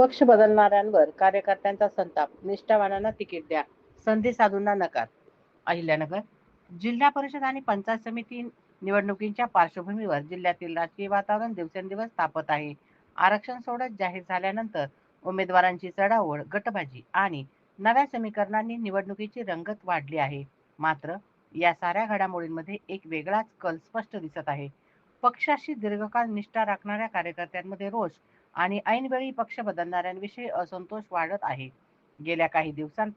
पक्ष बदलणाऱ्यांवर कार्यकर्त्यांचा संताप. निष्ठावानांना तिकीट द्या. संधी साधूंना नकार. अहिल्यानगर जिल्हा परिषद आणि पंचायत समिती निवडणुकींच्या पार्श्वभूमीवर जिल्ह्यातील राजकीय वातावरण दिवसेंदिवस तापत आहे. आरक्षण सोडत जाहीर झाल्यानंतर उमेदवारांची चढाओढ गटबाजी आणि नव्या समीकरणांनी निवडणुकीची रंगत वाढली आहे. मात्र या साऱ्या घडामोडींमध्ये एक वेगळाच कल स्पष्ट दिसत आहे. पक्षाशी दीर्घकाळ निष्ठा राखणाऱ्या कार्यकर्त्यांमध्ये रोष आणि ऐनवेळी पक्ष बदलणाऱ्यांविषयी असंतोष वाढत आहे. गेल्या काही दिवसांत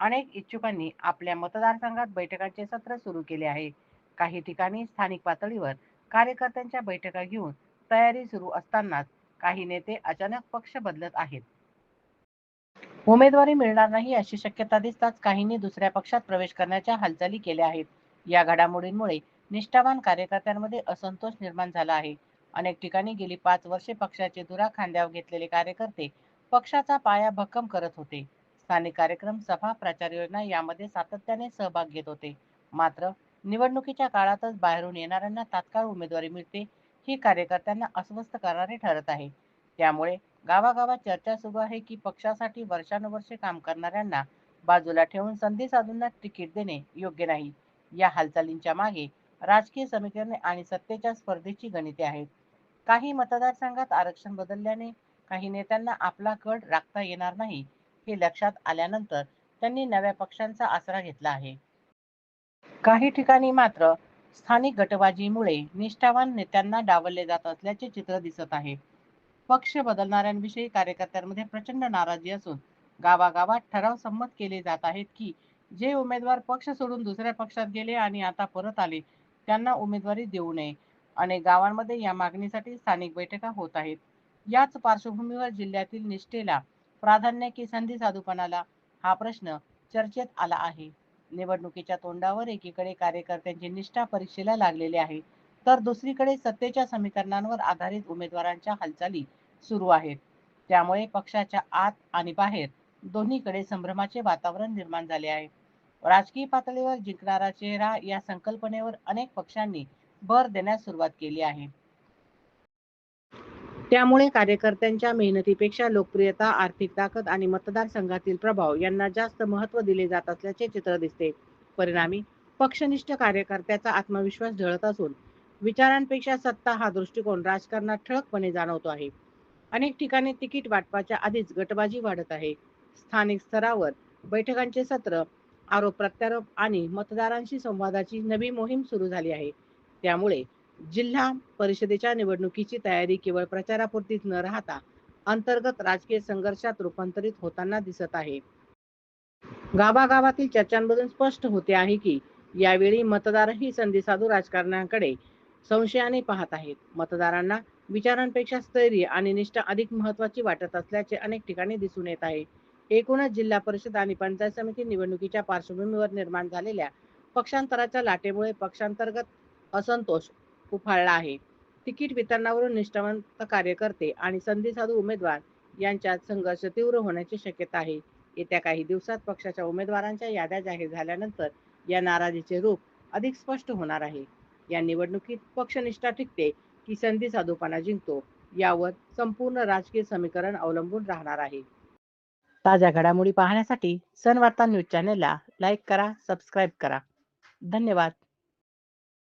अनेक इच्छुकांनी आपल्या मतदारसंघात बैठकांचे सत्र सुरू केले आहे. काही ठिकाणी स्थानिक पातळीवर कार्यकर्त्यांच्या बैठका घेऊन तयारी सुरू असतानाच काही नेते अचानक पक्ष बदलत आहेत. उमेदवारी मिळणार नाही अशी शक्यता दिसताच काहींनी दुसऱ्या पक्षात प्रवेश करण्याच्या हालचाली केल्या आहेत. या घडामोडींमुळे निष्ठावान कार्यकर्त्यांमध्ये असंतोष निर्माण झाला आहे. अनेक ठिकाणी गेली पाच वर्षे पक्षाचे दुरा खांद्यावर घेतलेले कार्यकर्ते पक्षाचा पाया भक्कम करत होते. स्थानिक कार्यक्रम सभा प्रचार योजना यामध्ये सातत्याने सहभाग घेत होते. मात्र निवडणुकीच्या काळातच बाहेरून येणाऱ्यांना तात्काळ उमेदवारी मिळते ही कार्यकर्त्यांना अस्वस्थ करणारे ठरत आहे. त्यामुळे गावागावात चर्चा सुरू आहे की पक्षासाठी वर्षानुवर्षे काम करणाऱ्यांना बाजूला ठेवून संधी साधूंना तिकीट देणे योग्य नाही. या हालचालींच्या मागे राजकीय समीकरणे आणि सत्तेच्या स्पर्धेची गणिते आहेत. काही मतदारसंघात आरक्षण बदलल्याने काही नेत्यांना आपला कड राखता येणार नाही हे लक्षात आल्यानंतर त्यांनी नव्या पक्षांचा आसरा घेतला आहे. काही ठिकाणी मात्र स्थानिक गटबाजीमुळे निष्ठावान नेत्यांना डावलले जात असल्याचे चित्र दिसत आहे. पक्ष बदलणाऱ्यांविषयी कार्यकर्त्यांमध्ये प्रचंड नाराजी असून गावागावात ठराव संमत केले जात आहेत की जे उमेदवार पक्ष सोडून दुसऱ्या पक्षात गेले आणि आता परत आले त्यांना उमेदवारी देऊ नये. अनेक गावांमध्ये या मागणीसाठी स्थानिक बैठका होत आहेत. याच पार्श्वभूमीवर जिल्ह्यातील निष्ठेला प्राधान्य की संधी साधूपणाला हा प्रश्न चर्चेत आला आहे. निवडणुकीच्या तोंडावर एकीकडे कार्यकर्त्यांची निष्ठा परीक्षेला लागलेली आहे तर दुसरीकडे सत्तेच्या समीकरणांवर आधारित उमेदवारांच्या हालचाली सुरू आहेत. त्यामुळे पक्षाच्या आत आणि बाहेर दोन्हीकडे संभ्रमाचे वातावरण निर्माण झाले आहे. राजकीय पातळीवर जिंकणारा चेहरा या संकल्पनेवर अनेक पक्षांनी भर देण्यास सुरुवात केली आहे. त्यामुळे कार्यकर्त्यांच्या मेहनतीपेक्षा लोकप्रियता आर्थिक ताकद आणि मतदारसंघातील प्रभाव यांना जास्त महत्त्व दिले जात असल्याचे चित्र दिसते. परिणामी पक्षनिष्ठ कार्यकर्त्याचा आत्मविश्वास ढळत असून विचारांपेक्षा सत्ता हा दृष्टिकोन राजकारणात ठळकपणे जाणवतो आहे. अनेक ठिकाणी तिकीट वाटपाच्या आधीच गटबाजी वाढत आहे. स्थानिक स्तरावर बैठकांचे सत्र आरोप प्रत्यारोप आणि मतदारांशी संवादाची नवी मोहीम सुरू झाली आहे. त्यामुळे जिल्हा परिषदेच्या निवडणुकीची तयारी केवळ प्रचारापुरतीच न राहता अंतर्गत राजकीय संघर्षात रूपांतरित होताना दिसत आहे. गावागावातील चर्चांमधून स्पष्ट होते आहे की यावेळी मतदारही संधी साधू राजकारणाकडे संशयाने पाहत आहेत. मतदारांना विचारांपेक्षा स्थैर्य आणि निष्ठा अधिक महत्वाची वाटत असल्याचे अनेक ठिकाणी दिसून येत आहे. एकूणच जिल्हा परिषद आणि पंचायत समिती निवडणुकीच्या पार्श्वभूमीवर निर्माण झालेल्या पक्षांतराच्या लाटेमुळे पक्षांतर्गत असंतोष उफाळला आहे. तिकीट वितरणावरून निष्ठावंत कार्यकर्ते आणि संधी साधू उमेदवार यांच्यात संघर्ष तीव्र होण्याची शक्यता आहे. येत्या काही दिवसात पक्षाच्या उमेदवारांच्या याद्या जाहीर झाल्यानंतर या नाराजीचे रूप अधिक स्पष्ट होणार आहे. या निवडणुकीत पक्षनिष्ठा टिकते की संधी साधूपणा जिंकतो यावर संपूर्ण राजकीय समीकरण अवलंबून राहणार आहे. ताज्या घडामोडी पाहण्यासाठी सन वार्ता न्यूज चॅनेलला लाईक करा सबस्क्राईब करा. धन्यवाद.